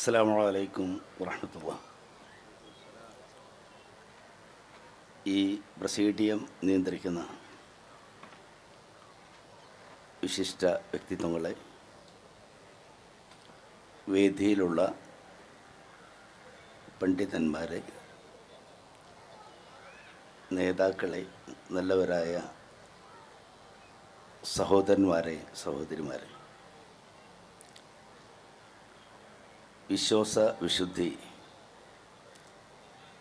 അസ്സാം വലൈക്കും വറഹമത്തുള്ള. ഈ പ്രസീഡിയം നിയന്ത്രിക്കുന്ന വിശിഷ്ട വ്യക്തിത്വങ്ങളെ വേദിയിലുള്ള പണ്ഡിതന്മാരെ നേതാക്കളെ നല്ലവരായ സഹോദരന്മാരെ സഹോദരിമാരെ വിശ്വാസ വിശുദ്ധി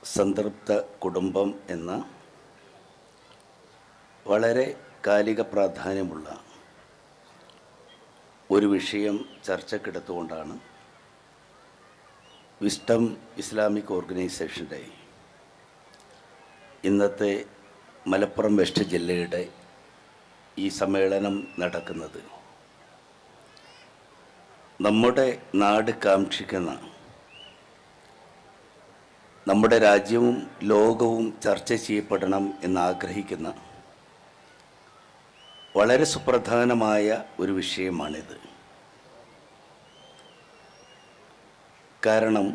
സംതൃപ്ത കുടുംബം എന്ന വളരെ കാലിക പ്രാധാന്യമുള്ള ഒരു വിഷയം ചർച്ചക്കെടുത്തുകൊണ്ടാണ് വിസ്റ്റം ഇസ്ലാമിക് ഓർഗനൈസേഷന്റെ ഇന്നത്തെ മലപ്പുറം വെസ്റ്റ് ജില്ലയുടെ ഈ സമ്മേളനം നടക്കുന്നത്. നമ്മുടെ നാട് കാക്ഷിക്കുന്ന നമ്മുടെ രാജ്യവും ലോകവും ചർച്ച ചെയ്യപ്പെടണം എന്നാഗ്രഹിക്കുന്ന വളരെ സുപ്രധാനമായ ഒരു വിഷയമാണിത്. കാരണം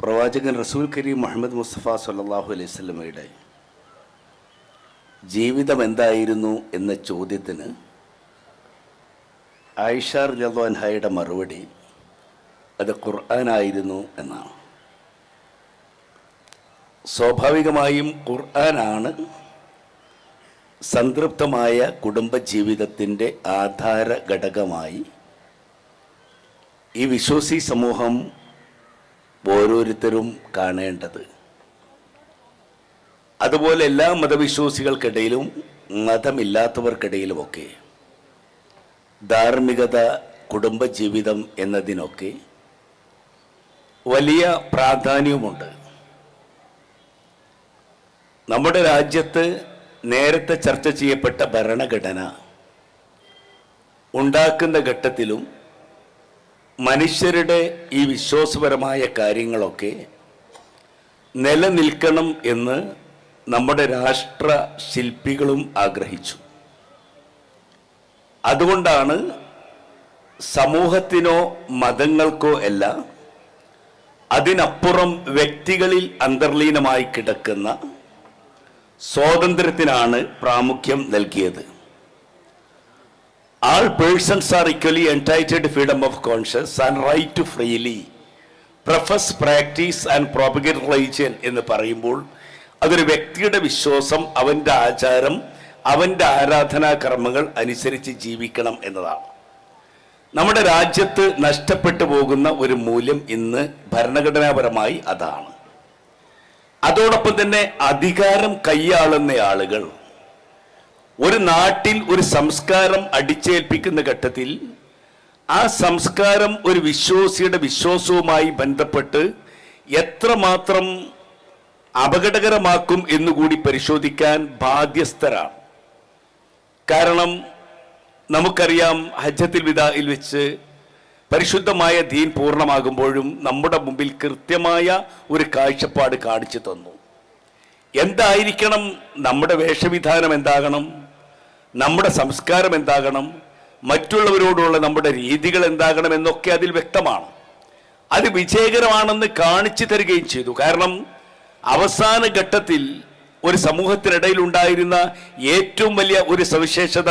പ്രവാചകൻ റസൂൽ കരീം മുഹമ്മദ് മുസ്തഫ സല്ലാഹു അലൈഹി സ്വലമയുടെ ജീവിതം എന്തായിരുന്നു എന്ന ചോദ്യത്തിന് ആയിഷാർ ജദ്വാൻഹായുടെ മറുപടി അത് ഖുർആനായിരുന്നു എന്നാണ്. സ്വാഭാവികമായും ഖുർആനാണ് സംതൃപ്തമായ കുടുംബജീവിതത്തിന്റെ ആധാര ഘടകമായി ഈ വിശ്വസി സമൂഹം ഓരോരുത്തരും കാണേണ്ടത്. അതുപോലെ എല്ലാ മതവിശ്വാസികൾക്കിടയിലും മതമില്ലാത്തവർക്കിടയിലുമൊക്കെ ധാർമ്മികത കുടുംബജീവിതം എന്നതിനൊക്കെ വലിയ പ്രാധാന്യവുമുണ്ട്. നമ്മുടെ രാജ്യത്ത് നേരത്തെ ചർച്ച ചെയ്യപ്പെട്ട ഭരണഘടന ഉണ്ടാക്കുന്ന ഘട്ടത്തിലും മനുഷ്യരുടെ ഈ വിശ്വാസപരമായ കാര്യങ്ങളൊക്കെ നിലനിൽക്കണം എന്ന് നമ്മുടെ രാഷ്ട്ര ശില്പികളും ആഗ്രഹിച്ചു. അതുകൊണ്ടാണ് സമൂഹത്തിനോ മതങ്ങൾക്കോ അല്ല അതിനപ്പുറം വ്യക്തികളിൽ അന്തർലീനമായി കിടക്കുന്ന സ്വാതന്ത്ര്യത്തിനാണ് പ്രാമുഖ്യം നൽകിയത്. All persons are equally entitled freedom of conscience and right to freely profess practise and propagate religion എന്ന് പറയുമ്പോൾ അതൊരു വ്യക്തിയുടെ വിശ്വാസം അവന്റെ ആചാരം അവന്റെ ആരാധനാ കർമ്മങ്ങൾ അനുസരിച്ച് ജീവിക്കണം എന്നതാണ്. നമ്മുടെ രാജ്യത്ത് നഷ്ടപ്പെട്ടു പോകുന്ന ഒരു മൂല്യം ഇന്ന് ഭരണഘടനാപരമായി അതാണ്. അതോടൊപ്പം തന്നെ അധികാരം കൈയാളുന്ന ആളുകൾ ഒരു നാട്ടിൽ ഒരു സംസ്കാരം അടിച്ചേൽപ്പിക്കുന്ന ഘട്ടത്തിൽ ആ സംസ്കാരം ഒരു വിശ്വാസിയുടെ വിശ്വാസവുമായി ബന്ധപ്പെട്ട് എത്രമാത്രം അപകടകരമാക്കും എന്നുകൂടി പരിശോധിക്കാൻ ബാധ്യസ്ഥരാണ്. കാരണം നമുക്കറിയാം ഹജ്ജത്തിൽ വിദായിൽ വെച്ച് പരിശുദ്ധമായ ദീൻ പൂർണമാകുമ്പോഴും നമ്മുടെ മുമ്പിൽ കൃത്യമായ ഒരു കാഴ്ചപ്പാട് കാണിച്ചു തന്നു. എന്തായിരിക്കണം നമ്മുടെ വേഷവിധാനം എന്താകണം? നമ്മുടെ സംസ്കാരം എന്താകണം? മറ്റുള്ളവരോടുള്ള നമ്മുടെ രീതികൾ എന്താകണം എന്നൊക്കെ അതിൽ വ്യക്തമാണ്. അത് വിജയകരമാണെന്ന് കാണിച്ചു തരികയും ചെയ്തു. കാരണം അവസാന ഘട്ടത്തിൽ ഒരു സമൂഹത്തിനിടയിൽ ഉണ്ടായിരുന്ന ഏറ്റവും വലിയ ഒരു സവിശേഷത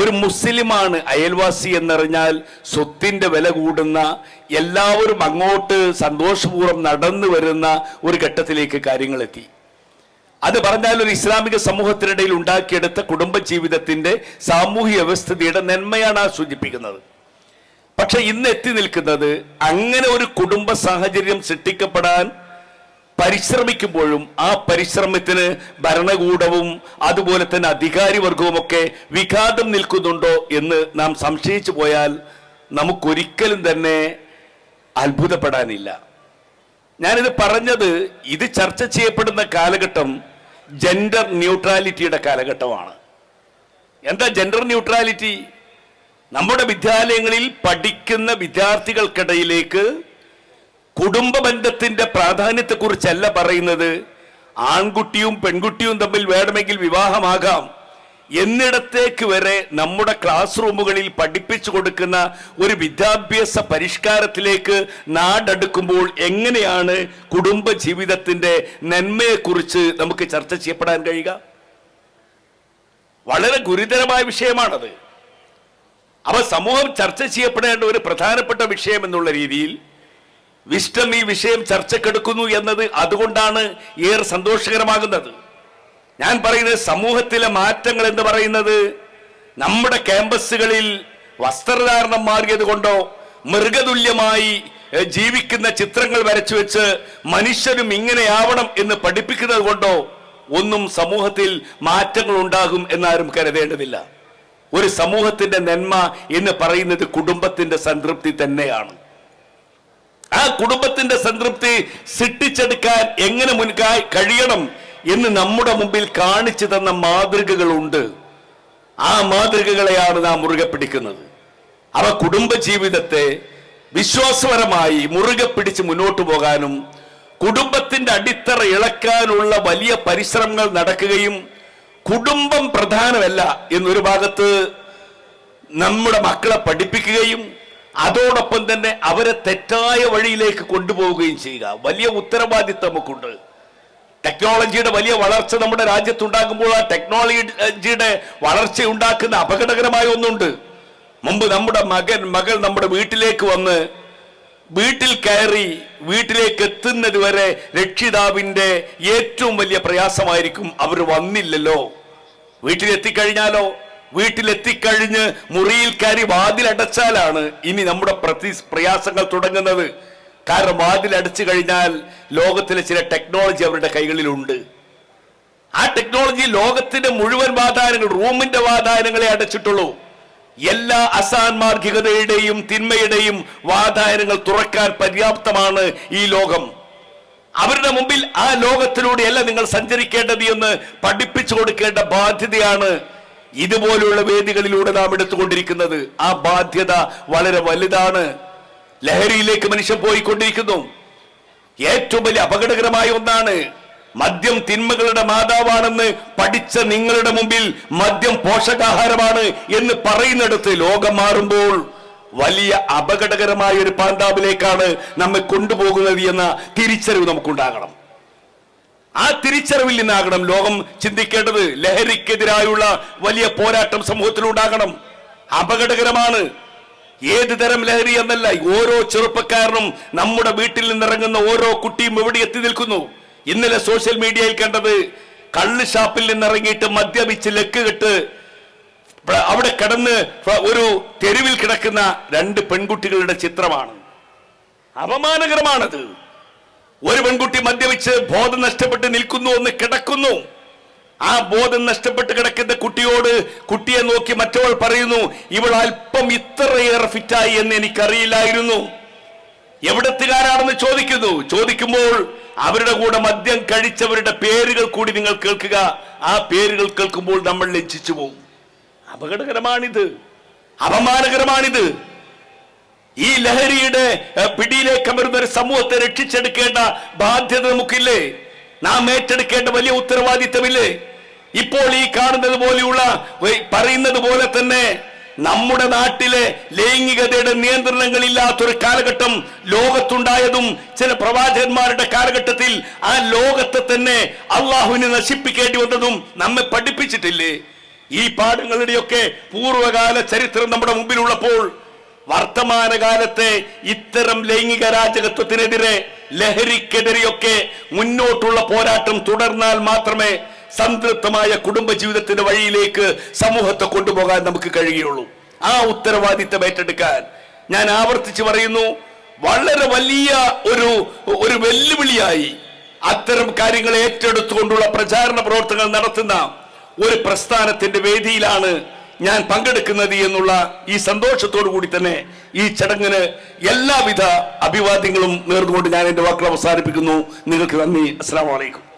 ഒരു മുസ്ലിമാണ് അയൽവാസി എന്നറിഞ്ഞാൽ സ്വത്തിന്റെ വില കൂടുന്ന എല്ലാവരും അങ്ങോട്ട് സന്തോഷപൂർവം നടന്നു വരുന്ന ഒരു ഘട്ടത്തിലേക്ക് കാര്യങ്ങളെത്തി. അത് പറഞ്ഞാൽ ഒരു ഇസ്ലാമിക സമൂഹത്തിനിടയിൽ ഉണ്ടാക്കിയെടുത്ത കുടുംബജീവിതത്തിന്റെ സാമൂഹ്യ വ്യവസ്ഥിതിയുടെ നന്മയാണ് ആ സൂചിപ്പിക്കുന്നത്. പക്ഷെ ഇന്ന് എത്തി നിൽക്കുന്നത് അങ്ങനെ ഒരു കുടുംബ സാഹചര്യം സൃഷ്ടിക്കപ്പെടാൻ പരിശ്രമിക്കുമ്പോഴും ആ പരിശ്രമത്തിന് ഭരണകൂടവും അതുപോലെ തന്നെ അധികാരി വർഗവുമൊക്കെ വിഘാതം നിൽക്കുന്നുണ്ടോ എന്ന് നാം സംശയിച്ചു പോയാൽ നമുക്കൊരിക്കലും തന്നെ അത്ഭുതപ്പെടാനില്ല. ഞാനിത് പറഞ്ഞത് ഇത് ചർച്ച ചെയ്യപ്പെടുന്ന കാലഘട്ടം ജെൻഡർ ന്യൂട്രാലിറ്റിയുടെ കാലഘട്ടമാണ്. എന്താ ജെൻഡർ ന്യൂട്രാലിറ്റി നമ്മുടെ വിദ്യാലയങ്ങളിൽ പഠിക്കുന്ന വിദ്യാർത്ഥികൾക്കിടയിലേക്ക് കുടുംബ ബന്ധത്തിന്റെ പ്രാധാന്യത്തെക്കുറിച്ചല്ല പറയുന്നത്. ആൺകുട്ടിയും പെൺകുട്ടിയും തമ്മിൽ വേണമെങ്കിൽ വിവാഹമാകാം. എന്നിടത്തേക്ക് വരെ നമ്മുടെ ക്ലാസ് റൂമുകളിൽ പഠിപ്പിച്ചു കൊടുക്കുന്ന ഒരു വിദ്യാഭ്യാസ പരിഷ്കാരത്തിലേക്ക് നാടടുക്കുമ്പോൾ എങ്ങനെയാണ് കുടുംബ ജീവിതത്തിന്റെ നന്മയെക്കുറിച്ച് നമുക്ക് ചർച്ച ചെയ്യപ്പെടാൻ കഴിയുക? വളരെ ഗുരുതരമായ വിഷയമാണത്. അവ സമൂഹം ചർച്ച ചെയ്യപ്പെടേണ്ട ഒരു പ്രധാനപ്പെട്ട വിഷയം എന്നുള്ള രീതിയിൽ വിഷ്ടം ഈ വിഷയം ചർച്ചക്കെടുക്കുന്നു എന്നത് അതുകൊണ്ടാണ് ഏറെ സന്തോഷകരമാകുന്നത്. ഞാൻ പറയുന്നത് സമൂഹത്തിലെ മാറ്റങ്ങൾ എന്ന് പറയുന്നത് നമ്മുടെ ക്യാമ്പസുകളിൽ വസ്ത്രധാരണം മാറിയത് കൊണ്ടോ മൃഗതുല്യമായി ജീവിക്കുന്ന ചിത്രങ്ങൾ വരച്ചു വെച്ച് മനുഷ്യരും ഇങ്ങനെയാവണം എന്ന് പഠിപ്പിക്കുന്നത് കൊണ്ടോ ഒന്നും സമൂഹത്തിൽ മാറ്റങ്ങൾ ഉണ്ടാകും എന്നാരും കരുതേണ്ടതില്ല. ഒരു സമൂഹത്തിന്റെ നന്മ എന്ന് പറയുന്നത് കുടുംബത്തിന്റെ സംതൃപ്തി തന്നെയാണ്. ആ കുടുംബത്തിന്റെ സംതൃപ്തി സിട്ടിച്ചെടുക്കാൻ എങ്ങനെ മുൻകായി കഴിയണം എന്ന് നമ്മുടെ മുമ്പിൽ കാണിച്ചു തന്ന മാതൃകകളുണ്ട്. ആ മാതൃകകളെയാണ് നാം മുറുകെ പിടിക്കുന്നത്. അവ കുടുംബ ജീവിതത്തെ വിശ്വാസപരമായി മുറുകെ പിടിച്ച് മുന്നോട്ട് പോകാനും കുടുംബത്തിന്റെ അടിത്തറ ഇളക്കാനുള്ള വലിയ പരിശ്രമങ്ങൾ നടക്കുകയും കുടുംബം പ്രധാനമല്ല എന്നൊരു ഭാഗത്ത് നമ്മുടെ മക്കളെ പഠിപ്പിക്കുകയും അതോടൊപ്പം തന്നെ അവരെ തെറ്റായ വഴിയിലേക്ക് കൊണ്ടുപോവുകയും ചെയ്യുക. വലിയ ഉത്തരവാദിത്തം നമുക്കുണ്ട് ടെക്നോളജിയുടെ വലിയ വളർച്ച നമ്മുടെ രാജ്യത്തുണ്ടാകുമ്പോൾ ആ ടെക്നോളജിയുടെ വളർച്ച ഉണ്ടാക്കുന്ന അപകടകരമായ ഒന്നുണ്ട്. മുമ്പ് നമ്മുടെ മകൻ മകൾ നമ്മുടെ വീട്ടിലേക്ക് വന്ന് വീട്ടിൽ കയറി വീട്ടിലേക്ക് എത്തുന്നത് വരെ രക്ഷിതാവിന്റെ ഏറ്റവും വലിയ പ്രയാസമായിരിക്കും. അവർ വന്നില്ലല്ലോ. വീട്ടിലെത്തിക്കഴിഞ്ഞാലോ? വീട്ടിലെത്തിക്കഴിഞ്ഞ് മുറിയിൽ കയറി വാതിലടച്ചാലാണ് ഇനി നമ്മുടെ പ്രതി പ്രയാസങ്ങൾ തുടങ്ങുന്നത്. കാരണം വാതിലടച്ചു കഴിഞ്ഞാൽ ലോകത്തിലെ ചില ടെക്നോളജി അവരുടെ കൈകളിലുണ്ട്. ആ ടെക്നോളജി ലോകത്തിന്റെ മുഴുവൻ വാതായനങ്ങൾ റൂമിന്റെ വാതായനങ്ങളെ അടച്ചിട്ടുള്ളൂ. എല്ലാ അസാൻമാർഗികതയുടെയും തിന്മയുടെയും വാതായനങ്ങൾ തുറക്കാൻ പര്യാപ്തമാണ് ഈ ലോകം. അവരുടെ മുമ്പിൽ ആ ലോകത്തിലൂടെയല്ല നിങ്ങൾ സഞ്ചരിക്കേണ്ടത് എന്ന് പഠിപ്പിച്ചു കൊടുക്കേണ്ട ബാധ്യതയാണ് ഇതുപോലുള്ള വേദികളിലൂടെ നാം എടുത്തുകൊണ്ടിരിക്കുന്നത് ആ ബാധ്യത വളരെ വലുതാണ്. ലഹരിയിലേക്ക് മനുഷ്യൻ പോയിക്കൊണ്ടിരിക്കുന്നു. ഏറ്റവും വലിയ അപകടകരമായ ഒന്നാണ് മദ്യം തിന്മകളുടെ മാതാവാണെന്ന് പഠിച്ച നിങ്ങളുടെ മുമ്പിൽ മദ്യം പോഷകാഹാരമാണ് എന്ന് പറയുന്നിടത്ത് ലോകം മാറുമ്പോൾ വലിയ അപകടകരമായ ഒരു പാന്താവിലേക്കാണ് നമ്മെ കൊണ്ടുപോകുന്നത് എന്ന തിരിച്ചറിവ് നമുക്കുണ്ടാകണം. ആ തിരിച്ചറിവിൽ നിന്നാകണം ലോകം ചിന്തിക്കേണ്ടത് ലഹരിക്കെതിരായുള്ള വലിയ പോരാട്ടം സമൂഹത്തിൽ ഉണ്ടാകണം അപകടകരമാണ്. ഏത് തരം ലഹരി എന്നല്ല ഓരോ ചെറുപ്പക്കാരനും നമ്മുടെ വീട്ടിൽ നിന്നിറങ്ങുന്ന ഓരോ കുട്ടിയും എവിടെ എത്തി നിൽക്കുന്നു? ഇന്നലെ സോഷ്യൽ മീഡിയയിൽ കണ്ടത് കള്ള് ഷാപ്പിൽ നിന്നിറങ്ങിയിട്ട് മദ്യപിച്ച് ലക്ക് കെട്ട് അവിടെ കിടന്ന് ഒരു തെരുവിൽ കിടക്കുന്ന രണ്ട് പെൺകുട്ടികളുടെ ചിത്രമാണ്. അപമാനകരമാണത്. ഒരു പെൺകുട്ടി മദ്യപിച്ച് ബോധം നഷ്ടപ്പെട്ട് നിൽക്കുന്നു എന്ന് കിടക്കുന്നു. ആ ബോധം നഷ്ടപ്പെട്ട് കിടക്കുന്ന കുട്ടിയോട് കുട്ടിയെ നോക്കി മറ്റവൾ പറയുന്നു ഇവൾ അല്പം ഇത്രയേറെ ഫിറ്റായി എന്ന് എനിക്കറിയില്ലായിരുന്നു. എവിടത്തുകാരാണെന്ന് ചോദിക്കുന്നു. ചോദിക്കുമ്പോൾ അവരുടെ കൂടെ മദ്യം കഴിച്ചവരുടെ പേരുകൾ കൂടി നിങ്ങൾ കേൾക്കുക. ആ പേരുകൾ കേൾക്കുമ്പോൾ നമ്മൾ ലജ്ജിച്ചു പോകും. അപകടകരമാണിത്. അപമാനകരമാണിത്. ഈ ലഹരിയുടെ പിടിയിലേക്ക് അമരുന്ന ഒരു സമൂഹത്തെ രക്ഷിച്ചെടുക്കേണ്ട ബാധ്യത നമുക്കില്ലേ? നാം ഏറ്റെടുക്കേണ്ട വലിയ ഉത്തരവാദിത്തമില്ലേ? ഇപ്പോൾ ഈ കാണുന്നത് പോലെയുള്ള പറയുന്നത് പോലെ തന്നെ നമ്മുടെ നാട്ടിലെ ലൈംഗികതയുടെ നിയന്ത്രണങ്ങളില്ലാത്തൊരു കാലഘട്ടം ലോകത്തുണ്ടായതും ചില പ്രവാചകന്മാരുടെ കാലഘട്ടത്തിൽ ആ ലോകത്തെ തന്നെ അള്ളാഹുവിനെ നശിപ്പിക്കേണ്ടി വന്നതും നമ്മെ പഠിപ്പിച്ചിട്ടില്ലേ? ഈ പാഠങ്ങളുടെയൊക്കെ പൂർവകാല ചരിത്രം നമ്മുടെ മുമ്പിലുള്ളപ്പോൾ വർത്തമാനകാലത്തെ ഇത്തരം ലൈംഗിക രാജകത്വത്തിനെതിരെ ലഹരിക്കെതിരെയൊക്കെ മുന്നോട്ടുള്ള പോരാട്ടം തുടർന്നാൽ മാത്രമേ സംതൃപ്തമായ കുടുംബ ജീവിതത്തിന്റെ വഴിയിലേക്ക് സമൂഹത്തെ കൊണ്ടുപോകാൻ നമുക്ക് കഴിയുള്ളൂ ആ ഉത്തരവാദിത്തം ഏറ്റെടുക്കാൻ ഞാൻ ആവർത്തിച്ച് പറയുന്നു വളരെ വലിയ ഒരു ഒരു വെല്ലുവിളിയായി അത്തരം കാര്യങ്ങൾ ഏറ്റെടുത്തുകൊണ്ടുള്ള പ്രചാരണ പ്രവർത്തനങ്ങൾ നടത്തുന്ന ഒരു പ്രസ്ഥാനത്തിന്റെ വേദിയിലാണ് ഞാൻ പങ്കെടുക്കുന്നത് എന്നുള്ള ഈ സന്തോഷത്തോടു കൂടി തന്നെ ഈ ചടങ്ങിന് എല്ലാവിധ അഭിവാദ്യങ്ങളും നേർന്നുകൊണ്ട് ഞാൻ എന്റെ വാക്കുകൾ അവസാനിപ്പിക്കുന്നു. നിങ്ങൾക്ക് നന്ദി. അസ്സാം വലൈക്കും